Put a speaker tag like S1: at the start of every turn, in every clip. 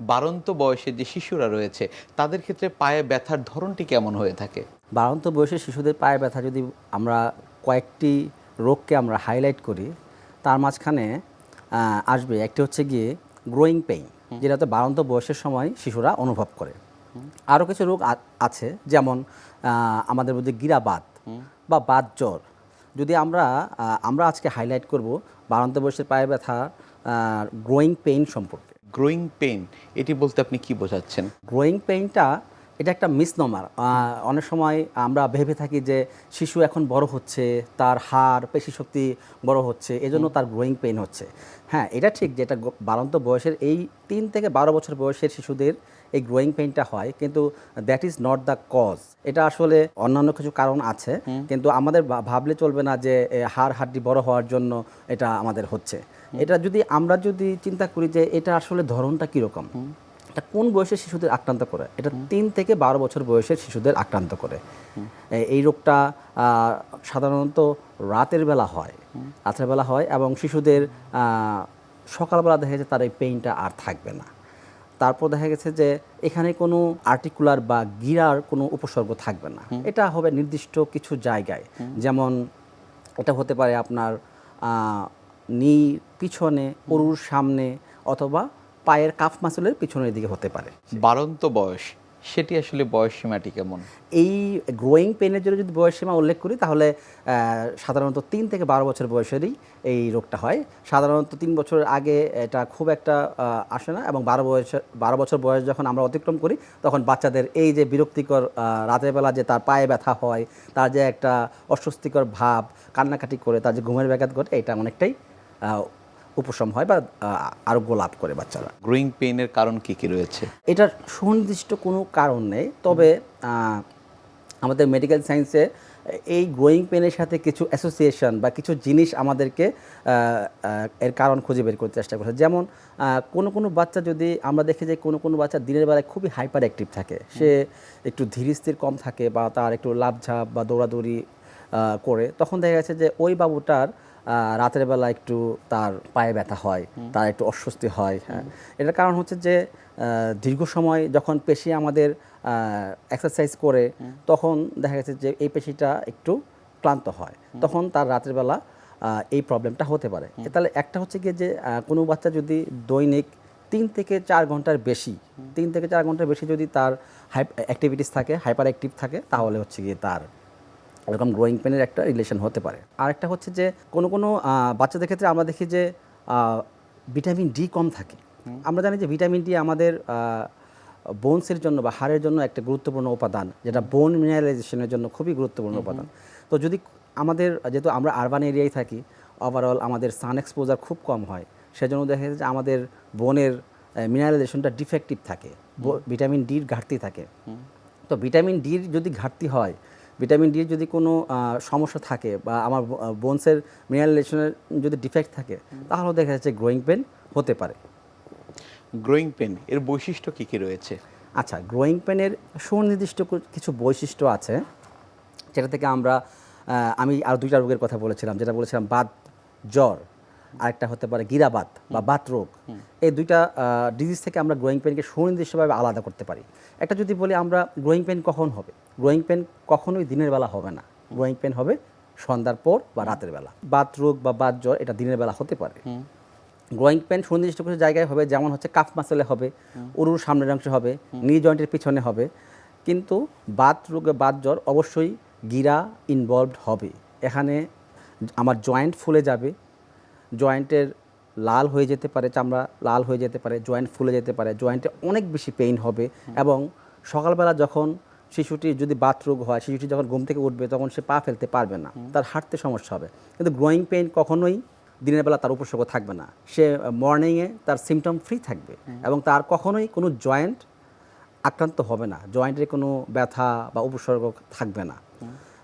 S1: বাড়ন্ত বয়সের যে শিশুরা রয়েছে তাদের ক্ষেত্রে পায়ে ব্যথার ধরনটি কেমন হয়ে থাকে?
S2: বাড়ন্ত বয়সে শিশুদের পায়ে ব্যথা যদি আমরা কয়েকটি রোগকে আমরা হাইলাইট করি তার মাঝখানে আসবে একটি হচ্ছে গিয়ে গ্রোয়িং পেইন যেটা তো বাড়ন্ত বয়সের সময় শিশুরা অনুভব করে। আরও কিছু রোগ আছে যেমন আমাদের মধ্যে গিরাবাত বা বাত জ্বর। যদি আমরা আমরা আজকে হাইলাইট করব বাড়ন্ত বয়সের পায়ে ব্যথা গ্রোয়িং পেইন সম্পর্কে।
S1: গ্রোয়িং পেইন এটি বলতে আপনি কি বোঝাচ্ছেন?
S2: গ্রোয়িং পেইনটা এটা একটা মিসনমার অনেক সময় আমরা ভেবে থাকি যে শিশু এখন বড় হচ্ছে তার হাড় পেশি শক্তি বড় হচ্ছে এজন্য তার গ্রোয়িং পেইন হচ্ছে। হ্যাঁ এটা ঠিক যে এটা বাড়ন্ত বয়সের এই তিন থেকে বারো বছর বয়সের শিশুদের এই গ্রোয়িং পেইনটা হয় কিন্তু that is not the cause এটা আসলে অন্যান্য কিছু কারণ আছে কিন্তু আমাদের ভাবলে চলবে না যে হাড় হাড্ডি বড় হওয়ার জন্য এটা আমাদের হচ্ছে। এটা যদি আমরা যদি চিন্তা করি যে এটা আসলে ধরনটা কীরকম? এটা কোন বয়সের শিশুদের আক্রান্ত করে? এটা তিন থেকে বারো বছর বয়সের শিশুদের আক্রান্ত করে। এই রোগটা সাধারণত রাতের বেলা হয়। রাতের বেলা হয় এবং শিশুদের সকালবেলা দেখা যায় তার এই পেইনটা আর থাকবে না। তারপর দেখা গেছে যে এখানে কোনো আর্টিকুলার বা গিরার কোনো উপসর্গ থাকবে না। এটা হবে নির্দিষ্ট কিছু জায়গায়। যেমন এটা হতে পারে আপনার নি পিছনে অরুর সামনে অথবা পায়ের কাফ মাসুলের পিছনের দিকে হতে পারে।
S1: বাড়ন্ত বয়স। সেটি আসলে বয়স সীমাটি কেমন
S2: এই গ্রোয়িং পেনের জন্য যদি বয়সসীমা উল্লেখ করি, তাহলে সাধারণত তিন থেকে বারো বছর বয়সেরই এই রোগটা হয়। সাধারণত তিন বছরের আগে এটা খুব একটা আসে না এবং বারো বয়স, বারো বছর বয়স যখন আমরা অতিক্রম করি, তখন বাচ্চাদের এই যে বিরক্তিকর রাতের বেলা যে তার পায়ে ব্যথা হয়, তার যে একটা অস্বস্তিকর ভাব, কান্নাকাটি করে, তার যে ঘুমের ব্যাঘাত ঘটে, এটা অনেকটাই উপশম হয় বা আরোগ্য লাভ করে বাচ্চারা।
S1: গ্রোয়িং পেইনের কারণ কি কি রয়েছে?
S2: এটার সুনির্দিষ্ট কোনো কারণ নেই তবে আমাদের মেডিকেল সায়েন্সে এই গ্রোয়িং পেনের সাথে কিছু অ্যাসোসিয়েশন বা কিছু জিনিস আমাদেরকে এর কারণ খুঁজে বের করতে চেষ্টা করছে। যেমন কোনো কোনো বাচ্চা যদি আমরা দেখি যে কোনো কোনো বাচ্চা দিনের বেলায় খুবই হাইপার অ্যাক্টিভ থাকে সে একটু ধীর স্থির কম থাকে বা তার একটু লাভঝাপ বা দৌড়াদৌড়ি করে তখন দেখা গেছে যে ওই বাবুটার রাতের বেলা একটু তার পায়ে ব্যথা হয় তার একটু অস্বস্তি হয় হ্যাঁ। এটার কারণ হচ্ছে যে দীর্ঘ সময় যখন পেশি আমাদের এক্সারসাইজ করে তখন দেখা গেছে যে এই পেশিটা একটু ক্লান্ত হয়। তখন তার রাতের বেলা এই প্রবলেমটা হতে পারে। তাহলে একটা হচ্ছে গিয়ে যে কোনো বাচ্চা যদি দৈনিক তিন থেকে চার ঘণ্টার বেশি তিন থেকে চার ঘণ্টার বেশি যদি তার হাই অ্যাক্টিভিটিস থাকে হাইপার অ্যাক্টিভ থাকে তাহলে হচ্ছে গিয়ে তার এরকম গ্রোয়িং পেনের একটা রিলেশন হতে পারে। আরেকটা হচ্ছে যে কোনো কোনো বাচ্চাদের ক্ষেত্রে আমরা দেখি যে ভিটামিন ডি কম থাকে। আমরা জানি যে ভিটামিন ডি আমাদের বোনসের জন্য বা হাড়ের জন্য একটা গুরুত্বপূর্ণ উপাদান যেটা বোন মিনারেলাইজেশনের জন্য খুবই গুরুত্বপূর্ণ উপাদান। তো যদি আমাদের যেহেতু আমরা আরবান এরিয়ায় থাকি ওভারঅল আমাদের সান এক্সপোজার খুব কম হয় সেজন্য দেখা যায় যে আমাদের বোনের মিনারেলাইজেশনটা ডিফেক্টিভ থাকে ভিটামিন ডির ঘাটতি থাকে। তো ভিটামিন ডির যদি ঘাটতি হয় ভিটামিন ডির যদি কোনো সমস্যা থাকে বা আমার বোনসের মিনারেলেশনের যদি ডিফেক্ট থাকে তাহলে দেখা যাচ্ছে গ্রোয়িং পেন হতে পারে।
S1: গ্রোয়িং পেন এর বৈশিষ্ট্য কি কি রয়েছে?
S2: আচ্ছা গ্রোয়িং পেনের সুনির্দিষ্ট কিছু বৈশিষ্ট্য আছে যেটা থেকে আমরা আমি আর দুইটা রোগের কথা বলেছিলাম যেটা বলেছিলাম বাত জ্বর আরেকটা হতে পারে গিরাবাত বা বাত রোগ। এই দুইটা ডিজিজ থেকে আমরা গ্রোয়িং পেনকে সুনির্দিষ্টভাবে আলাদা করতে পারি। একটা যদি বলি আমরা গ্রোয়িং পেন কখন হবে? গ্রোয়িং পেন কখনোই দিনের বেলা হবে না। গ্রোয়িং পেন হবে সন্ধ্যার পর বা রাতের বেলা। বাত রোগ বা বাত জ্বর এটা দিনের বেলা হতে পারে। গ্রোয়িং পেন সুনির্দিষ্ট কিছু জায়গায় হবে যেমন হচ্ছে কাফ মাসেলে হবে উরুর সামনের অংশে হবে নি জয়েন্টের পিছনে হবে। কিন্তু বাত রোগে বাত জ্বর অবশ্যই গিরা ইনভলভড হবে। এখানে আমার জয়েন্ট ফুলে যাবে। জয়েন্টের লাল হয়ে যেতে পারে চামড়া লাল হয়ে যেতে পারে জয়েন্ট ফুলে যেতে পারে। জয়েন্টে অনেক বেশি পেইন হবে এবং সকালবেলা যখন শিশুটি যদি বাথরোগ হয় শিশুটি যখন ঘুম থেকে উঠবে তখন সে পা ফেলতে পারবে না তার হাঁটতে সমস্যা হবে। কিন্তু গ্রোয়িং পেইন কখনোই দিনের বেলা তার উপসর্গ থাকবে না। সে মর্নিংয়ে তার সিমটম ফ্রি থাকবে এবং তার কখনোই কোনো জয়েন্ট আক্রান্ত হবে না জয়েন্টের কোনো ব্যথা বা উপসর্গ থাকবে না।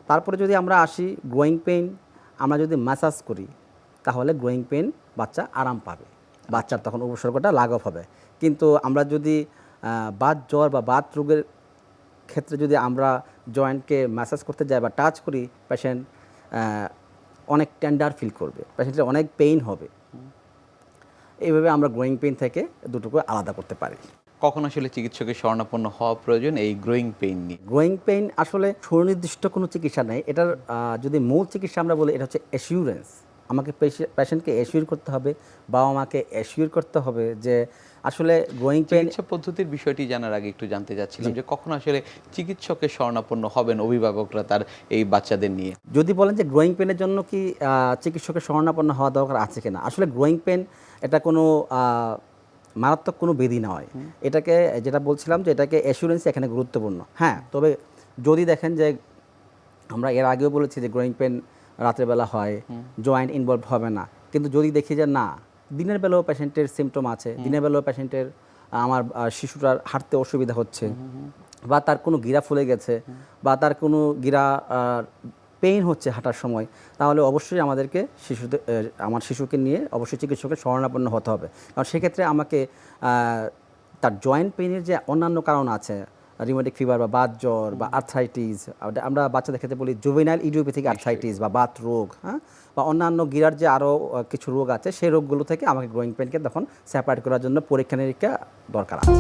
S2: তারপরে যদি আমরা আসি গ্রোয়িং পেইন আমরা যদি ম্যাসাজ করি তাহলে গ্রোয়িং পেইন বাচ্চা আরাম পাবে। বাচ্চার তখন উপসর্গটা লাঘব হবে। কিন্তু আমরা যদি বাত জ্বর বা বাত রোগের ক্ষেত্রে যদি আমরা জয়েন্টকে ম্যাসাজ করতে যাই বা টাচ করি পেশেন্ট অনেক টেন্ডার ফিল করবে। পেশেন্টের অনেক পেইন হবে। এইভাবে আমরা গ্রোয়িং পেইন থেকে দুটোকে আলাদা করতে পারি।
S1: কখন আসলে চিকিৎসকের শরণাপন্ন হওয়া প্রয়োজন এই গ্রোয়িং পেইন নিয়ে?
S2: গ্রোয়িং পেইন আসলে সুনির্দিষ্ট কোনো চিকিৎসা নেই। এটার যদি মূল চিকিৎসা আমরা বলি এটা হচ্ছে অ্যাসিউরেন্স আমাকে পেশেন্টকে অ্যাসিউর করতে হবে বাবা মাকে অ্যাসিউর করতে হবে যে আসলে গ্রোয়িং
S1: পেন পদ্ধতির বিষয়টি জানার আগে একটু জানতে চাচ্ছিলাম যে কখন আসলে চিকিৎসকের শরণাপন্ন হবেন অভিভাবকরা তার এই বাচ্চাদের নিয়ে?
S2: যদি বলেন যে গ্রোয়িং পেনের জন্য কি চিকিৎসকের শরণাপন্ন হওয়া দরকার আছে কিনা? আসলে গ্রোয়িং পেন এটা কোনো মারাত্মক কোনো বেদি নয়। এটাকে যেটা বলছিলাম যে এটাকে অ্যাসুরেন্স এখানে গুরুত্বপূর্ণ। হ্যাঁ তবে যদি দেখেন যে আমরা এর আগেও বলেছি যে গ্রোয়িং পেন রাত্রেবেলা হয় জয়েন্ট ইনভলভ হবে না। কিন্তু যদি দেখি যে না দিনের বেলাও পেশেন্টের সিমটম আছে দিনের বেলাও পেশেন্টের আমার শিশুটার হাঁটতে অসুবিধা হচ্ছে বা তার কোনো গিরা ফুলে গেছে বা তার কোনো গিরা পেইন হচ্ছে হাঁটার সময় তাহলে অবশ্যই আমাদেরকে শিশুদের আমার শিশুকে নিয়ে অবশ্যই চিকিৎসকের শরণাপন্ন হতে হবে। কারণ সেক্ষেত্রে আমাকে তার জয়েন্ট পেইনের যে অন্যান্য কারণ আছে রিমেটিক ফিভার বা বাত জ্বর বা আর্থ্রাইটিস আমরা বাচ্চাদের ক্ষেত্রে বলি জুভেনাইল ইডিওপ্যাথিক আর্থাইটিস বা বাত রোগ হ্যাঁ? বা অন্যান্য গিরার যে আরও কিছু রোগ আছে সেই রোগগুলো থেকে আমাকে গ্রোয়িং পেনকে তখন সেপারেট করার জন্য পরীক্ষা নিরীক্ষা দরকার আছে।